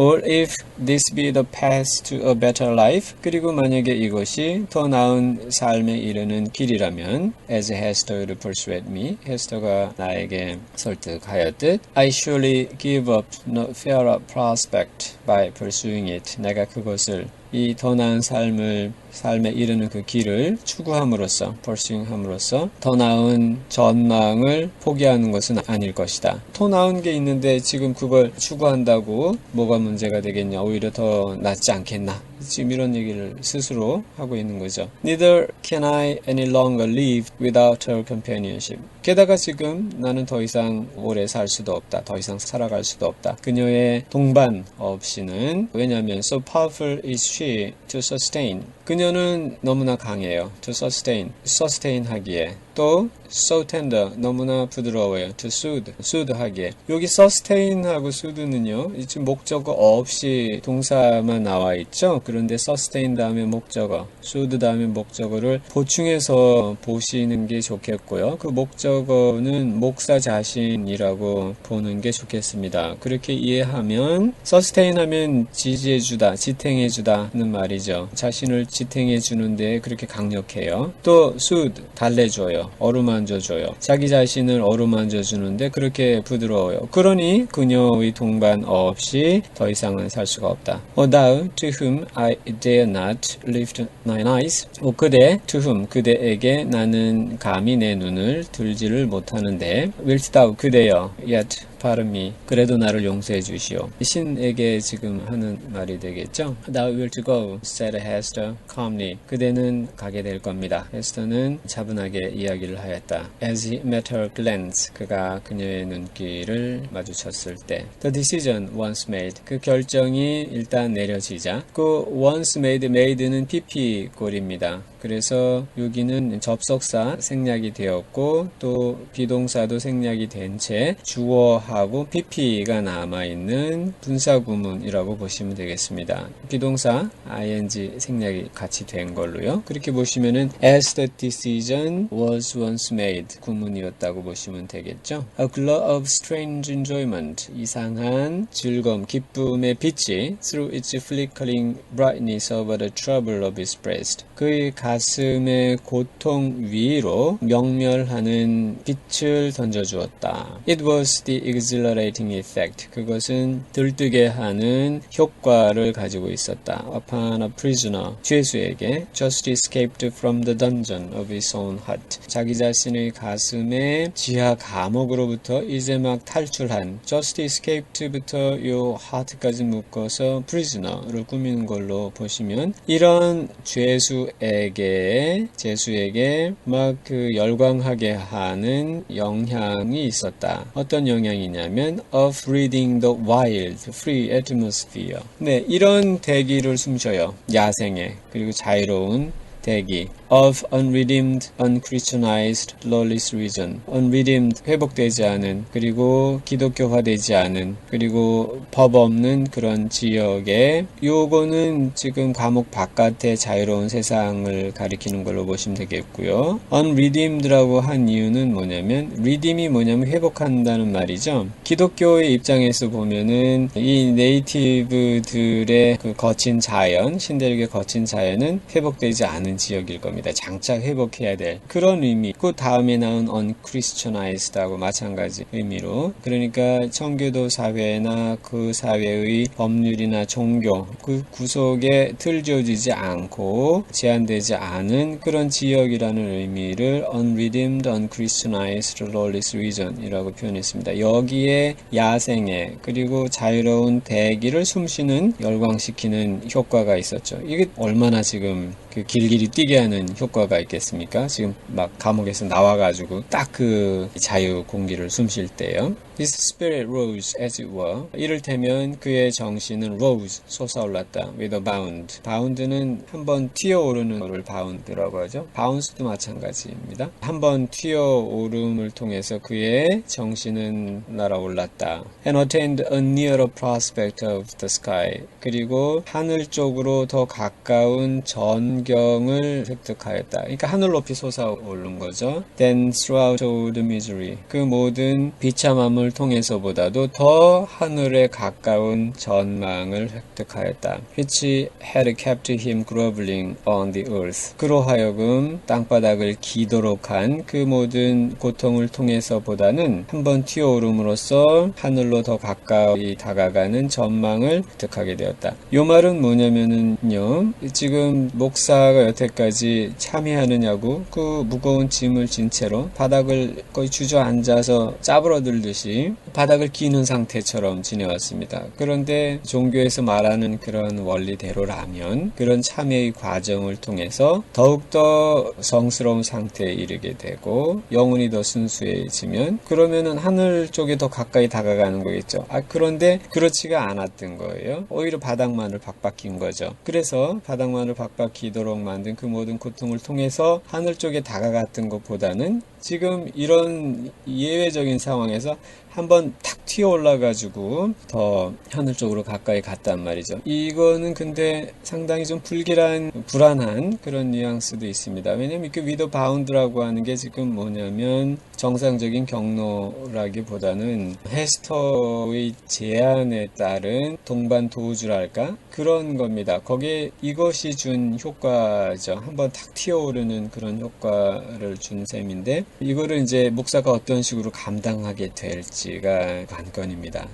or if this be the path to a better life 그리고 만약에 이것이 더 나은 삶에 이르는 길이라면 as Hester would persuade me 헤스터가 나에게 설득하였듯 I surely give up no fairer prospect by pursuing it 내가 그것을 이 더 나은 삶을 삶에 이르는 그 길을 추구함으로써 pursuing함으로써 더 나은 전망을 포기하는 것은 아닐 것이다. 더 나은 게 있는데 지금 그걸 추구한다고 뭐가 문제가 되겠냐? 오히려 더 낫지 않겠나? 지금 이런 얘기를 스스로 하고 있는 거죠. Neither can I any longer live without her companionship. 게다가 지금 나는 더 이상 오래 살 수도 없다. 더 이상 살아갈 수도 없다. 그녀의 동반 없이는 왜냐하면 so powerful is she to sustain. 그녀는 너무나 강해요. to sustain. sustain 하기에. 또 so tender 너무나 부드러워요. to soothe. 하기에. 여기 sustain하고 soothe는요. 지금 목적어 없이 동사만 나와 있죠. 그런데 sustain 다음에 목적어, soothe 다음에 목적어를 보충해서 보시는 게 좋겠고요. 그 목적어는 목사 자신이라고 보는 게 좋겠습니다. 그렇게 이해하면 sustain 하면 지지해주다, 지탱해주다 는 말이죠. 자신을 지탱해주는데 그렇게 강력해요. 또 soothe, 달래줘요. 어루만져줘요. 자기 자신을 어루만져주는데 그렇게 부드러워요. 그러니 그녀의 동반 없이 더 이상은 살 수가 없다. 어, thou to whom I dare not lift mine eyes. 어, 그대 to whom 그대에게 나는 감히 내 눈을 들지를 못하는데 wilt thou 그대여 yet 발음이 그래도 나를 용서해 주시오. 신에게 지금 하는 말이 되겠죠. Thou wilt go, said Hester calmly. 그대는 가게 될 겁니다. 헤스터는 차분하게 이야기를 하였다. As he met her glance, 그가 그녀의 눈길을 마주쳤을 때, the decision once made, 그 결정이 일단 내려지자, 그 once made, made는 pp 꼴입니다. 그래서 여기는 접속사 생략이 되었고 또 비동사도 생략이 된 채 주어 하고 pp가 남아있는 분사구문이라고 보시면 되겠습니다. 비동사 ing 생략이 같이 된 걸로요. 그렇게 보시면은 as the decision was once made 구문이었다고 보시면 되겠죠. A glow of strange enjoyment 이상한 즐거움, 기쁨의 빛이 through its flickering brightness over the trouble of his breast 그의 가슴의 고통 위로 명멸하는 빛을 던져주었다. It was the exhilarating effect. 그것은 들뜨게 하는 효과를 가지고 있었다. Upon a prisoner, 죄수에게 just escaped from the dungeon of his own heart. 자기 자신의 가슴의 지하 감옥으로부터 이제 막 탈출한 just escaped부터 요 heart까지 묶어서 prisoner를 꾸미는 걸로 보시면 이런 죄수에게 죄수에게 막 그 열광하게 하는 영향이 있었다. 어떤 영향이 냐면 of reading the wild, free atmosphere. 네, 이런 대기를 숨쉬어요. 야생에 그리고 자유로운 대기 of unredeemed, unchristianized, lawless region. unredeemed, 회복되지 않은, 그리고 기독교화되지 않은, 그리고 법 없는 그런 지역에 요거는 지금 감옥 바깥의 자유로운 세상을 가리키는 걸로 보시면 되겠고요. unredeemed라고 한 이유는 뭐냐면 redeem이 뭐냐면 회복한다는 말이죠. 기독교의 입장에서 보면은 이 네이티브들의 그 거친 자연, 신들에게 거친 자연은 회복되지 않은 지역일 겁니다. 장착 회복해야 될 그런 의미. 그 다음에 나온 unchristianized하고 마찬가지 의미로. 그러니까 청교도 사회나 그 사회의 법률이나 종교 그 구속에 틀져지지 않고 제한되지 않은 그런 지역이라는 의미를 unredeemed, unchristianized, lawless region이라고 표현했습니다. 여기에 야생의 그리고 자유로운 대기를 숨쉬는 열광시키는 효과가 있었죠. 이게 얼마나 지금 그 길길이 뛰게 하는 효과가 있겠습니까? 지금 막 감옥에서 나와가지고 딱 그 자유 공기를 숨 쉴 때요. His spirit rose as it were. 이를테면 그의 정신은 rose, 솟아올랐다. with a bound. bound는 한번 튀어오르는 것을 bound라고 하죠. bounce도 마찬가지입니다. 한번 튀어오름을 통해서 그의 정신은 날아올랐다. and attained a nearer prospect of the sky. 그리고 하늘 쪽으로 더 가까운 전경을 획득하였다. 그러니까 하늘 높이 솟아오른 거죠. Then throughout all the misery. 그 모든 비참함을 고통을 통해서보다도 더 하늘에 가까운 전망을 획득하였다. which had kept him groveling on the earth. 그로 하여금 땅바닥을 기도록 한 그 모든 고통을 통해서보다는 한번 튀어오름으로써 하늘로 더 가까이 다가가는 전망을 획득하게 되었다. 이 말은 뭐냐면은요, 지금 목사가 여태까지 참여하느냐고 그 무거운 짐을 진 채로 바닥을 거의 주저앉아서 짜부러들듯이 também. 바닥을 기는 상태처럼 지내왔습니다. 그런데 종교에서 말하는 그런 원리대로라면 그런 참여의 과정을 통해서 더욱더 성스러운 상태에 이르게 되고 영혼이 더 순수해지면 그러면은 하늘 쪽에 더 가까이 다가가는 거겠죠. 아, 그런데 그렇지가 않았던 거예요. 오히려 바닥만을 박박힌 거죠. 그래서 바닥만을 박박히도록 만든 그 모든 고통을 통해서 하늘 쪽에 다가갔던 것보다는 지금 이런 예외적인 상황에서 한번 탁 튀어 올라가지고 더 하늘 쪽으로 가까이 갔단 말이죠. 이거는 근데 상당히 좀 불길한, 불안한 그런 뉘앙스도 있습니다. 왜냐면 이렇게 위더 바운드라고 하는 게 지금 뭐냐면 정상적인 경로라기보다는 헤스터의 제안에 따른 동반 도주랄까? 그런 겁니다. 거기에 이것이 준 효과죠. 한번 탁 튀어오르는 그런 효과를 준 셈인데 이거를 이제 목사가 어떤 식으로 감당하게 될지가 관건입니다.